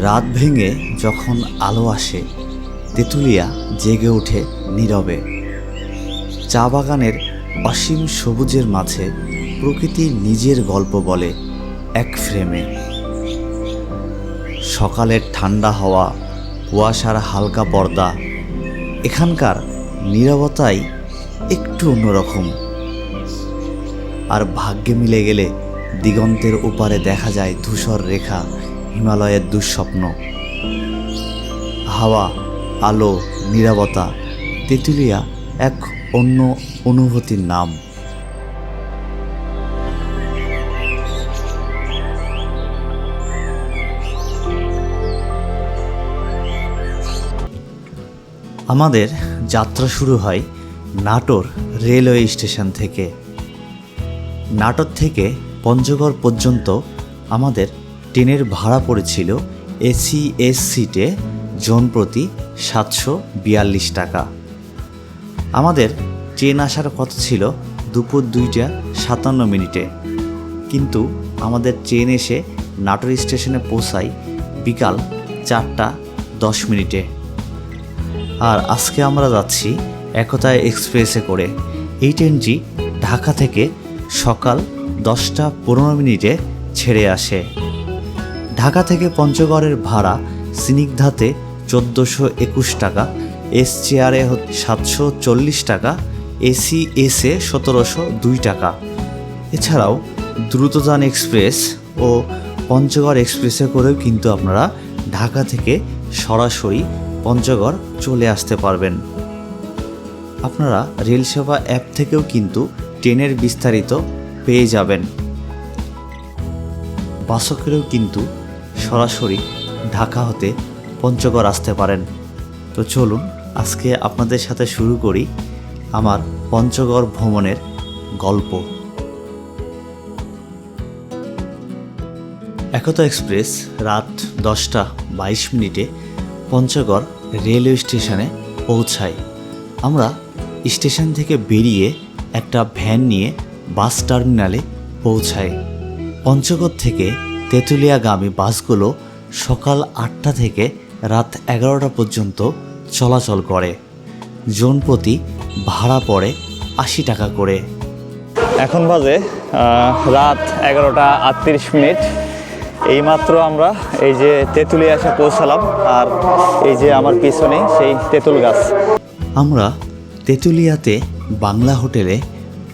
রাত ভেঙে যখন আলো আসে, তেঁতুলিয়া জেগে ওঠে নীরবে। চা বাগানের অসীম সবুজের মাঝে প্রকৃতি নিজের গল্প বলে এক ফ্রেমে। সকালের ঠান্ডা হাওয়া, কুয়াশার হালকা পর্দা, এখানকার নীরবতাই একটু অন্যরকম। আর ভাগ্যে মিলে গেলে দিগন্তের ওপারে দেখা যায় ধূসর রেখা, হিমালয়ের দুঃস্বপ্ন। হাওয়া, আলো, নীরবতা, তেঁতুলিয়া এক অন্য অনুভূতির নাম। আমাদের যাত্রা শুরু হয় নাটোর রেলওয়ে স্টেশন থেকে। নাটোর থেকে পঞ্চগড় পর্যন্ত আমাদের ট্রেনের ভাড়া পড়েছিল এসি এস সিটে জন প্রতি সাতশো বিয়াল্লিশ টাকা। আমাদের ট্রেন আসার কথা ছিল দুপুর দুইটা সাতান্ন মিনিটে। কিন্তু আমাদের ট্রেন এসে নাটোর স্টেশনে পৌঁছায় বিকাল চারটা দশ মিনিটে। আর আজকে আমরা যাচ্ছি একতা এক্সপ্রেসে করে। এই ট্রেনটি ঢাকা থেকে সকাল দশটা পনেরো মিনিটে ছেড়ে আসে। ঢাকা থেকে পঞ্চগড়ের ভাড়া স্নিগ্ধাতে চোদ্দোশো একুশ টাকা, এস চেয়ারে সাতশো চল্লিশ টাকা, এসি এসে সতেরোশো দুই টাকা। এছাড়াও দ্রুতযান এক্সপ্রেস ও পঞ্চগড় এক্সপ্রেসে করেও কিন্তু আপনারা ঢাকা থেকে সরাসরি পঞ্চগড় চলে আসতে পারবেন। আপনারা রেল সেবা অ্যাপ থেকেও কিন্তু ট্রেনের বিস্তারিত পেয়ে যাবেন। বাসকেরও কিন্তু সরাসরি ঢাকা হতে পঞ্চগড় আসতে পারেন। তো চলুন, আজকে আপনাদের সাথে শুরু করি আমার পঞ্চগড় ভ্রমণের গল্প। একতা এক্সপ্রেস রাত দশটা বাইশ মিনিটে পঞ্চগড় রেলওয়ে স্টেশনে পৌঁছায়। আমরা স্টেশন থেকে বেরিয়ে একটা ভ্যান নিয়ে বাস টার্মিনালে পৌঁছায়। পঞ্চগড় থেকে তেঁতুলিয়াগামী বাসগুলো সকাল আটটা থেকে রাত এগারোটা পর্যন্ত চলাচল করে। জন প্রতি ভাড়া পড়ে আশি টাকা করে। এখন বাজে রাত এগারোটা আটত্রিশ মিনিট। এইমাত্র আমরা এই যে তেঁতুলিয়া এসে পৌঁছালাম আর এই যে আমার পিছনে সেই তেঁতুল গাছ। আমরা তেঁতুলিয়াতে বাংলা হোটেলে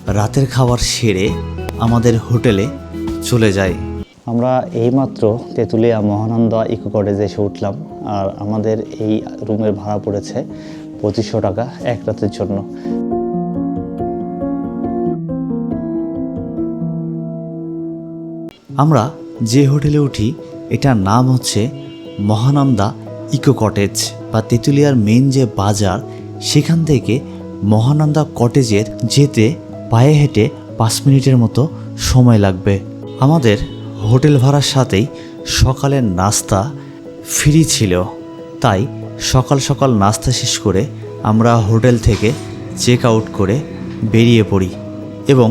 রাতের খাবার সেরে আমাদের হোটেলে চলে যাই। আমরা এইমাত্র তেঁতুলিয়া মহানন্দা ইকো কটেজে এসে উঠলাম আর আমাদের এই রুমের ভাড়া পড়েছে পঁচিশশো টাকা এক রাতের জন্য। আমরা যে হোটেলে উঠি এটার নাম হচ্ছে মহানন্দা ইকো কটেজ বা তেঁতুলিয়ার মেন যে বাজার সেখান থেকে মহানন্দা কটেজের যেতে পায়ে হেঁটে পাঁচ মিনিটের মতো সময় লাগবে। আমাদের হোটেল ভাড়ার সাথেই সকালের নাস্তা ফ্রি ছিল। তাই সকাল সকাল নাস্তা শেষ করে আমরা হোটেল থেকে চেক আউট করে বেরিয়ে পড়ি এবং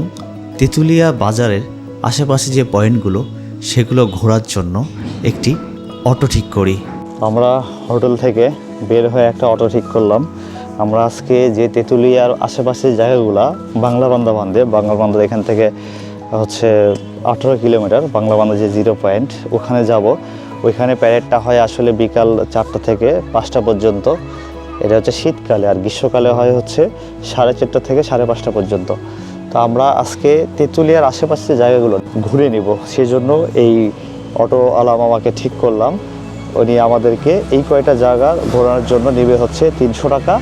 তেঁতুলিয়া বাজারের আশেপাশে যে পয়েন্টগুলো, সেগুলো ঘোরার জন্য একটি অটো ঠিক করি। আমরা হোটেল থেকে বের হয়ে একটা অটো ঠিক করলাম। আমরা আজকে যে তেঁতুলিয়ার আশেপাশের জায়গাগুলা বাংলা বান্দা বান্ধে বাংলা বান্ধব এখান থেকে হচ্ছে আঠেরো কিলোমিটার, বাংলা বান্ধব যে জিরো পয়েন্ট ওখানে যাব। ওইখানে প্যারেডটা হয় আসলে বিকাল চারটা থেকে পাঁচটা পর্যন্ত। এটা হচ্ছে শীতকালে আর গ্রীষ্মকালে হয় হচ্ছে সাড়ে চারটা থেকে সাড়ে পাঁচটা পর্যন্ত। তো আমরা আজকে তেঁতুলিয়ার আশেপাশের জায়গাগুলো ঘুরে নিব। সেজন্য এই অটোওয়ালা মামাকে ঠিক করলাম। উনি আমাদেরকে এই কয়টা জায়গা ঘোরানোর জন্য নেবে হচ্ছে তিনশো টাকা।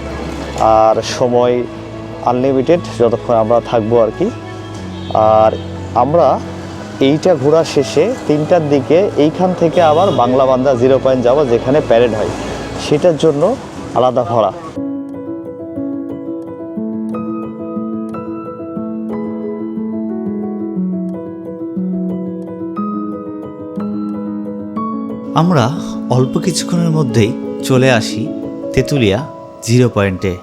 আর সময় আনলিমিটেড যতক্ষণ আমরা থাকব আর কি। আর আমরা এইটা ঘোরা শেষে তিনটার দিকে এইখান থেকে আবার বাংলা বান্দা জিরো পয়েন্ট যাব, যেখানে প্যারেড হয়। সেটার জন্য আলাদা ভাড়া আমরা অল্প কিছুক্ষণের মধ্যেই চলে আসি তেঁতুলিয়া জিরো পয়েন্টে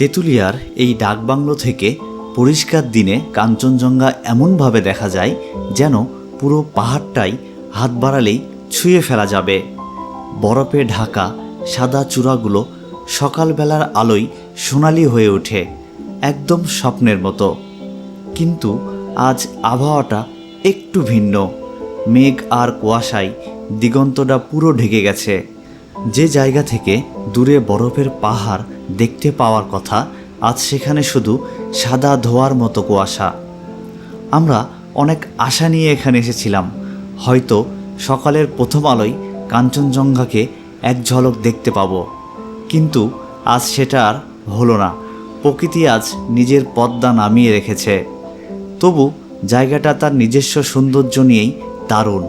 তেঁতুলিয়ার এই ডাকবাংলো থেকে পরিষ্কার দিনে কাঞ্চনজঙ্ঘা এমনভাবে দেখা যায় যেন পুরো পাহাড়টাই হাত বাড়ালেই ছুঁয়ে ফেলা যাবে। বরফে ঢাকা সাদা চূড়াগুলো সকালবেলার আলোয় সোনালি হয়ে ওঠে, একদম স্বপ্নের মতো। কিন্তু আজ আবহাওয়াটা একটু ভিন্ন। মেঘ আর কুয়াশায় দিগন্তটা পুরো ঢেকে গেছে। যে জায়গা থেকে দূরে বরফের পাহাড় দেখতে পাওয়ার কথা, আজ সেখানে শুধু সাদা ধোয়ার মতো কুয়াশা। আমরা অনেক আশা নিয়ে এখানে এসেছিলাম। হয়তো সকালের প্রথম আলোয় কাঞ্চনজঙ্ঘাকে এক ঝলক দেখতে পাবো। কিন্তু আজ সেটা আর হলো না। প্রকৃতি আজ নিজের পদ্মা নামিয়ে রেখেছে। তবু জায়গাটা তার নিজস্ব সৌন্দর্য নিয়েই দারুণ।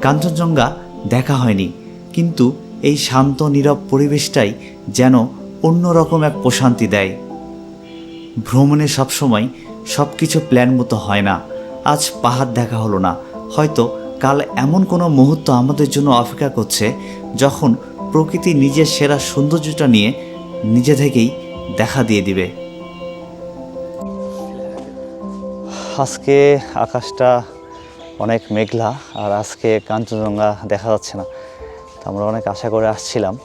কাঞ্চনজঙ্ঘা দেখা হয়নি, কিন্তু এই শান্ত, নীরব পরিবেশটাই যেন অন্যরকম এক প্রশান্তি দেয়। ভ্রমণে সবসময় সব কিছু প্ল্যান মতো হয় না। আজ পাহাড় দেখা হলো না। হয়তো কাল এমন কোনো মুহূর্ত আমাদের জন্য অপেক্ষা করছে যখন প্রকৃতি নিজের সেরা সৌন্দর্যটা নিয়ে নিজে থেকেই দেখা দিয়ে দিবে। আজকে আকাশটা অনেক মেঘলা আর আজকে কাঞ্চনজঙ্ঘা দেখা যাচ্ছে না। তো আমরা অনেক আশা করে আসছিলাম।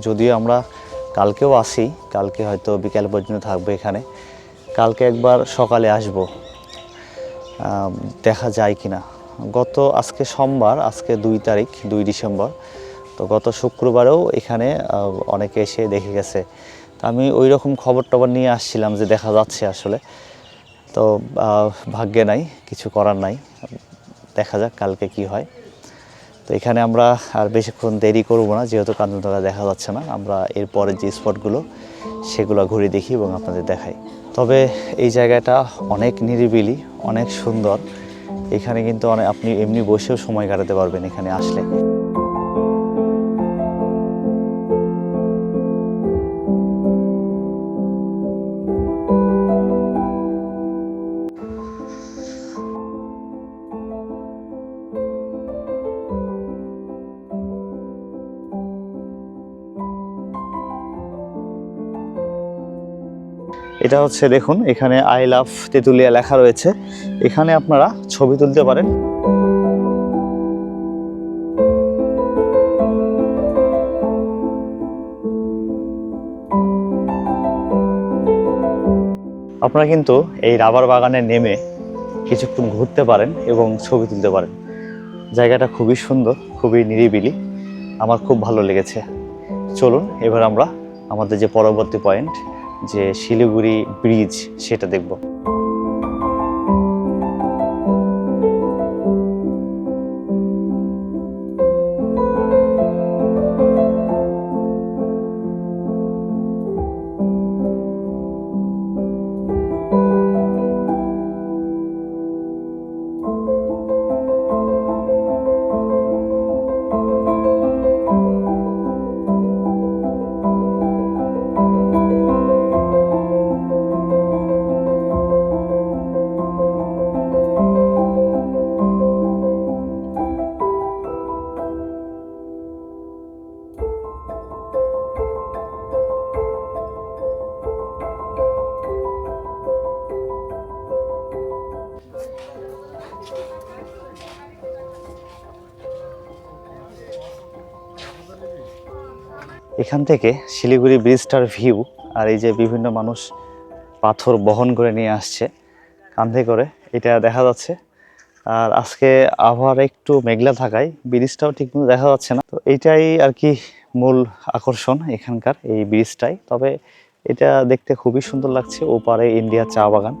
যদিও আমরা কালকেও আসি, কালকে হয়তো বিকেল পর্যন্ত থাকব এখানে। কালকে একবার সকালে আসব। দেখা যায় কি না গত আজকে সোমবার, আজকে দুই তারিখ, দুই ডিসেম্বর। তো গত শুক্রবারেও এখানে অনেকে এসে দেখে গেছে। তো আমি ওই রকম খবর টবর নিয়ে আসছিলাম যে দেখা যাচ্ছে আসলে। তো ভাগ্যে নাই, কিছু করার নাই। দেখা যাক কালকে কি হয়। তো এখানে আমরা আর বেশিক্ষণ দেরি করব না, যেহেতু কাঞ্চনজঙ্ঘা দেখা যাচ্ছে না, আমরা এরপরের যে স্পটগুলো সেগুলো ঘুরে দেখি এবং আপনাদের দেখাই। তবে এই জায়গাটা অনেক নিরিবিলি, অনেক সুন্দর। এখানে কিন্তু অনেক আপনি এমনি বসেও সময় কাটাতে পারবেন এখানে আসলে। এটা হচ্ছে, দেখুন, এখানে আই লাভ তেঁতুলিয়া লেখা রয়েছে। এখানে আপনারা ছবি তুলতে পারেন। আপনারা কিন্তু এই রাবার বাগানে নেমে কিছুক্ষণ ঘুরতে পারেন এবং ছবি তুলতে পারেন। জায়গাটা খুবই সুন্দর, খুবই নিরিবিলি। আমার খুব ভালো লেগেছে। চলুন, এবার আমরা আমাদের যে পরবর্তী পয়েন্ট যে শিলিগুড়ি ব্রিজ সেটা দেখব। এখান থেকে শিলিগুড়ি ব্রিজটার ভিউ আর এই যে বিভিন্ন মানুষ পাথর বহন করে নিয়ে আসছে, কাঁধে করে, এটা দেখা যাচ্ছে। আর আজকে আবহাওয়ার একটু মেঘলা থাকায় ব্রিজটাও ঠিকমতো দেখা যাচ্ছে না। তো এইটাই আর কি মূল আকর্ষণ এখানকার এই ব্রিজটাই। তবে এটা দেখতে খুবই সুন্দর লাগছে ওপারে ইন্ডিয়া চা বাগান।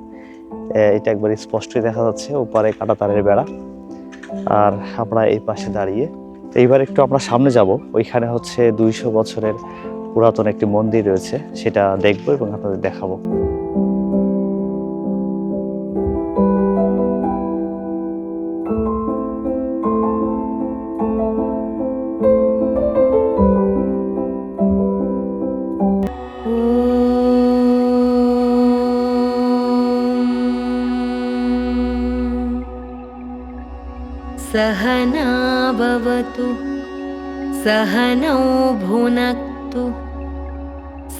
এটা একবার স্পষ্টই দেখা যাচ্ছে, ওপারে কাটা তারের বেড়া। আর আমরা এই পাশে দাঁড়িয়ে তো এইবার একটু আমরা সামনে যাব। ওইখানে হচ্ছে দুইশো বছরের পুরাতন একটি মন্দির রয়েছে, সেটা দেখব এবং আপনাদের দেখাবো। सह नौ भुनक्तु।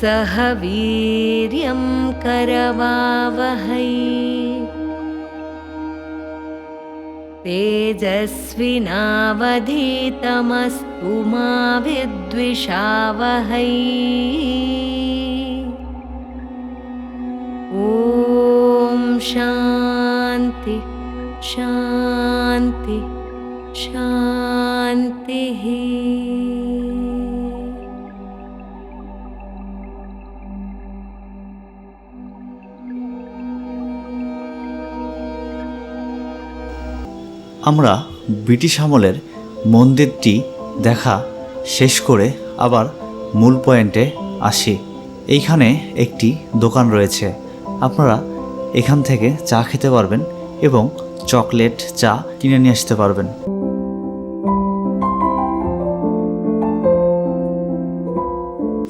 सह वीर्यं करवावहै। तेजस्विनावधीतमस्तु मा विद्विषावहै। ॐ शान्ति शान्ति शान्तिः আমরা ব্রিটিশ আমলের মন্দিরটি দেখা শেষ করে আবার মূল পয়েন্টে আসি এইখানে একটি দোকান রয়েছে আপনারা এখান থেকে চা খেতে পারবেন এবং চকলেট চা কিনে নিয়ে আসতে পারবেন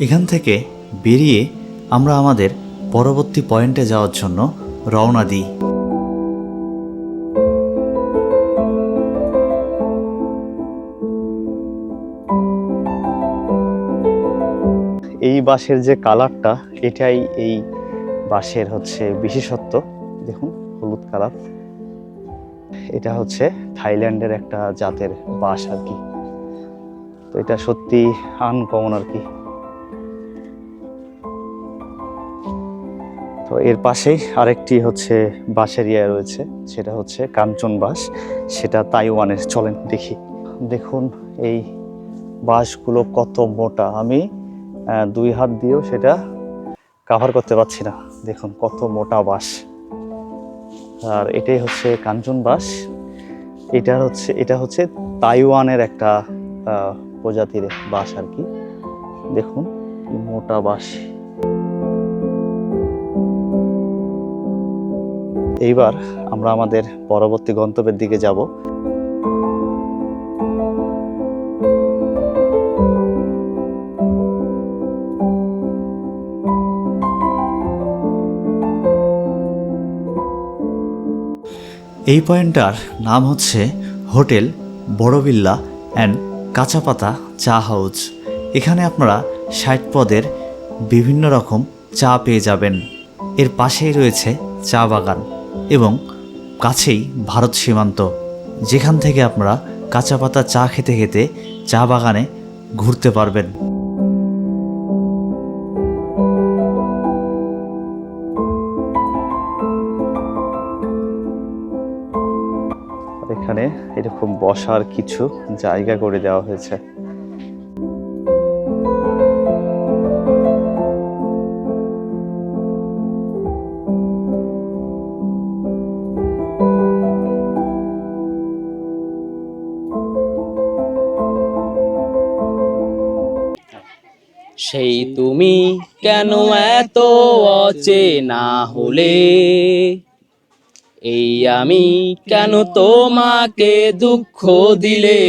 এখান থেকে বেরিয়ে আমরা আমাদের পরবর্তী পয়েন্টে যাওয়ার জন্য রওনা দিই। এই বাঁশের যে কালারটা, এটাই এই বাসের হচ্ছে বিশেষত্ব। দেখুন, হলুদ কালার। এটা হচ্ছে থাইল্যান্ডের একটা জাতের বাঁশ আর কি। তো এটা সত্যি আনকমন আর কি। তো এর পাশেই আরেকটি হচ্ছে বাঁশের ইয়ে রয়েছে, সেটা হচ্ছে কাঞ্চন বাঁশ, সেটা তাইওয়ানের চলেন দেখি। দেখুন এই বাঁশগুলো কত মোটা, আমি দুই হাত দিয়েও সেটা কাভার করতে পারছি না। দেখুন কত মোটা বাঁশ। আর এটাই হচ্ছে কাঞ্চন বাঁশ। এটার হচ্ছে, এটা হচ্ছে তাইওয়ানের একটা প্রজাতির বাঁশ আর কি। দেখুন মোটা বাঁশ। এইবার আমরা আমাদের পরবর্তী গন্তব্যের দিকে যাব। এই পয়েন্টটার নাম হচ্ছে হোটেল বড়বিল্লা অ্যান্ড কাঁচাপাতা চা হাউস। এখানে আপনারা ষাট পদের বিভিন্ন রকম চা পেয়ে যাবেন। এর পাশেই রয়েছে চা বাগান। এবং কাছেই ভারত সীমান্ত, যেখান থেকে আপনারা কাঁচা পাতা চা খেতে খেতে চা বাগানে ঘুরতে পারবেন। এখানে এরকম বসার কিছু জায়গা করে দেওয়া হয়েছে। সেই তুমি কেন এত অচেনা হলে? এই আমি কেন তোমাকে দুঃখ দিলে?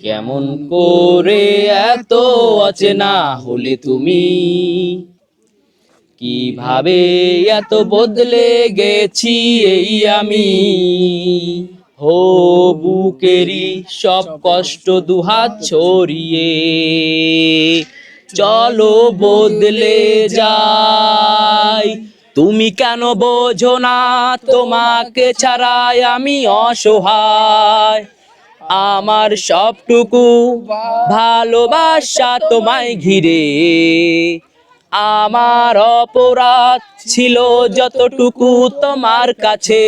কেমন করে এত অচেনা হলে তুমি? কীভাবে এত বদলে গেছি এই আমি? হো বুকেরি সব কষ্ট দুহাত ছড়িয়ে। চলো বদলে যাই। তুমি কেন বোঝো না, তোমাকে ছাড়াই আমি অসহায়। আমার সবটুকু ভালোবাসা তোমায় ঘিরে। আমার অপরাধ ছিল যতটুকু তোমার কাছে।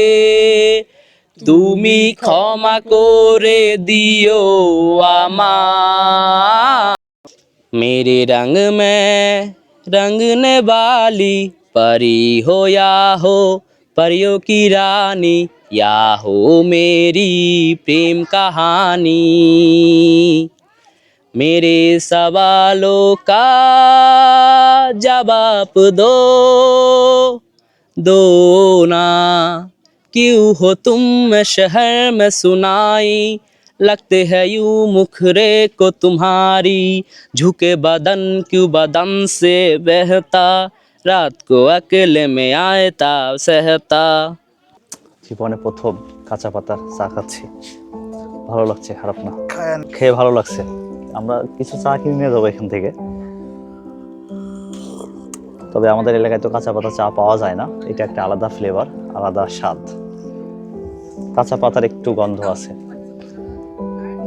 তুমি ক্ষমা করে দিও আমার मेरे रंग में रंगने वाली परी हो या हो परियों की रानी या हो मेरी प्रेम कहानी मेरे सवालों का जवाब दो दो ना क्यों हो तुम शहर में सुनाई लगते हैं यूं मुखरे को तुम्हारी झुके बदन क्यों बदन से बहता रात को अकेले में आए सहता জীবনে প্রথম কাঁচা পাতার চা খাচ্ছি ভালো লাগছে খারাপ না খেয়ে ভালো লাগছে আমরা কিছু চা কিনে নিয়ে যাবো এখান থেকে তবে আমাদের এলাকায় তো কাঁচা পাতা চা পাওয়া যায় না এটা একটা আলাদা ফ্লেভার আলাদা স্বাদ কাঁচা পাতার একটু গন্ধ আছে।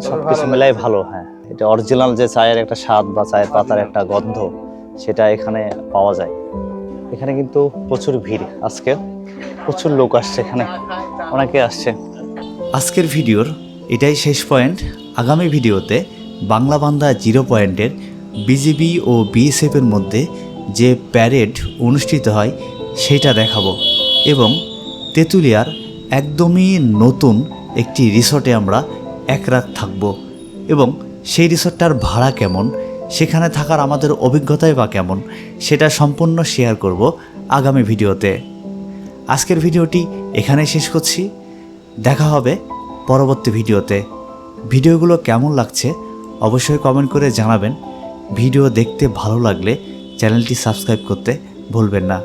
সবকিছু মিলাই ভালো হ্যাঁ। এটা অরিজিনাল যে চায়ের একটা স্বাদ বা চায়ের পাতার একটা গন্ধ সেটা এখানে পাওয়া যায়। এখানে কিন্তু প্রচুর ভিড় আজকে। প্রচুর লোক আসছে এখানে। অনেকে আসছে। আজকের ভিডিওর এটাই শেষ পয়েন্ট। আগামী ভিডিওতে বাংলা বান্দা জিরো পয়েন্টের বিজিবি ও বিএসএফের মধ্যে যে প্যারেড অনুষ্ঠিত হয় সেটা দেখাবো। এবং তেঁতুলিয়ার একদমই নতুন একটি রিসর্টে আমরা এক রাত থাকব। এবং সেই রিসর্টটার ভাড়া কেমন? সেখানে থাকার আমাদের অভিজ্ঞতাই বা কেমন? সেটা সম্পূর্ণ শেয়ার করব আগামী ভিডিওতে। আজকের ভিডিওটি এখানেই শেষ করছি। দেখা হবে পরবর্তী ভিডিওতে। ভিডিওগুলো কেমন লাগছে অবশ্যই কমেন্ট করে জানাবেন। ভিডিও দেখতে ভালো লাগলে চ্যানেলটি সাবস্ক্রাইব করতে ভুলবেন না।